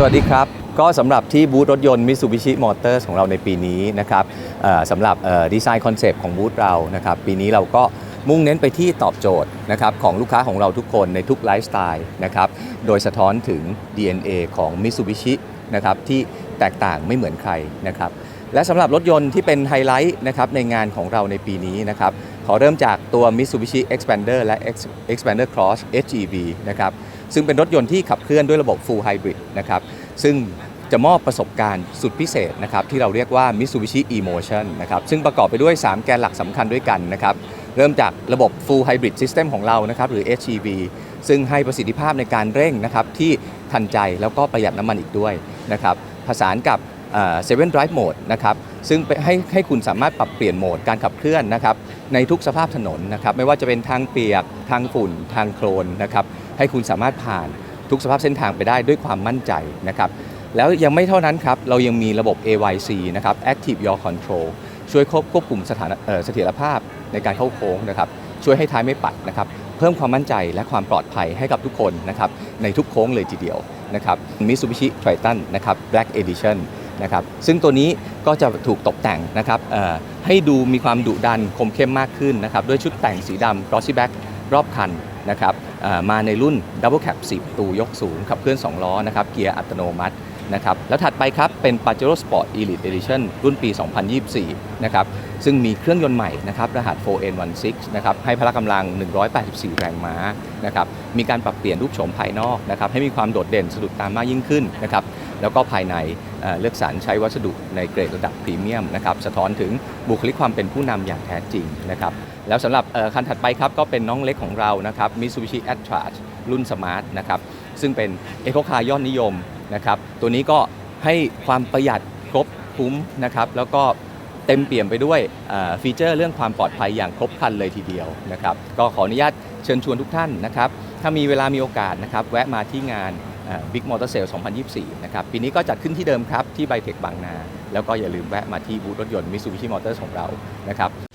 สวัสดีครับ ก็สำหรับที่บูธรถยนต์ Mitsubishi Motors ของเราในปีนี้นะครับสำหรับดีไซน์คอนเซปต์ของบูธเรานะครับปีนี้เราก็มุ่งเน้นไปที่ตอบโจทย์นะครับของลูกค้าของเราทุกคนในทุกไลฟ์สไตล์นะครับโดยสะท้อนถึง DNA ของ Mitsubishi นะครับที่แตกต่างไม่เหมือนใครนะครับและสำหรับรถยนต์ที่เป็นไฮไลท์นะครับในงานของเราในปีนี้นะครับขอเริ่มจากตัว Mitsubishi Expander และ Expander Cross HEV นะครับ ซึ่งเป็นรถยนต์ที่ขับเคลื่อนด้วยระบบ Full Hybrid นะครับซึ่งจะมอบประสบการณ์สุดพิเศษนะครับที่เราเรียกว่า Mitsubishi Emotion นะครับซึ่งประกอบไปด้วย 3 แกนหลักสำคัญด้วยกันนะครับเริ่มจากระบบ Full Hybrid System ของเรานะครับหรือ HEV ซึ่งให้ประสิทธิภาพในการเร่งนะครับที่ทันใจแล้วก็ประหยัดน้ำมันอีกด้วยนะครับผสานกับเซเว่นไดรฟ์โหมดนะครับซึ่งให้ให้คุณสามารถปรับเปลี่ยนโหมดการขับเคลื่อนนะครับในทุกสภาพถนนนะครับไม่ว่าจะเป็นทางเปียก ทางฝุ่น ทางโคลนนะครับ ให้คุณสามารถผ่านทุกสภาพเส้นทางไปได้ด้วยความมั่นใจนะครับแล้วยังไม่เท่านั้นครับ เรายังมีระบบ AYC นะครับ Active Yaw Control ช่วยควบควบคุมสถานเอ่อเสถียรภาพในการเข้าโค้งนะครับช่วยให้ท้ายไม่ปัดนะครับเพิ่มความมั่นใจและความปลอดภัยให้กับทุกคนนะครับในทุกโค้งเลยทีเดียวนะครับ Mitsubishi Triton นะครับ Black Edition นะครับซึ่งตัวนี้ก็จะถูกตกแต่งนะครับให้ดูมีความดุดันคมเข้มมากขึ้นนะครับด้วยชุดแต่งสีดำ Glossy Black รอบคันนะครับ มาในรุ่น Double Cab 4ประตูยกสูงขับเคลื่อน 2 ล้อนะครับเกียร์อัตโนมัตินะครับแล้วถัดไปครับเป็น Pajero Sport Elite Edition รุ่นปี 2024 นะครับซึ่งมีเครื่องยนต์ใหม่นะครับรหัส 4N16 นะครับให้พละกำลัง 184 แรงม้านะครับมีการปรับเปลี่ยนรูปโฉมภายนอกนะครับให้มีความโดดเด่นสะดุดตามากยิ่งขึ้นนะครับแล้วก็ภายใน เลือกสรรใช้วัสดุในเกรดระดับพรีเมียมนะครับสะท้อนถึงบุคลิกความเป็นผู้นำอย่างแท้จริงนะครับแล้วสำหรับคันถัดไปครับก็เป็นน้องเล็กของเรานะครับ Mitsubishi a t r a รุ่นสมาร์ทนะครับซึ่งเป็นเอ c คคาร์ยอดนิยมนะครับตัวนี้ก็ให้ความประหยัดครบคุ้มนะครับแล้วก็เต็มเปี่ยมไปด้วยฟีเจอร์เรื่องความปลอดภัยอย่างครบครันเลยทีเดียวนะครับก็ขออนุญาตเชิญชวนทุกท่านนะครับถ้ามีเวลามีโอกาสนะครับแวะมาที่งาน Big Motor Sale 2024 นะครับ ปีนี้ก็จัดขึ้นที่เดิมครับ ที่ไบเทคบางนา แล้วก็อย่าลืมแวะมาที่บูธรถยนต์มิสูบิชิมอเตอร์ของเรานะครับ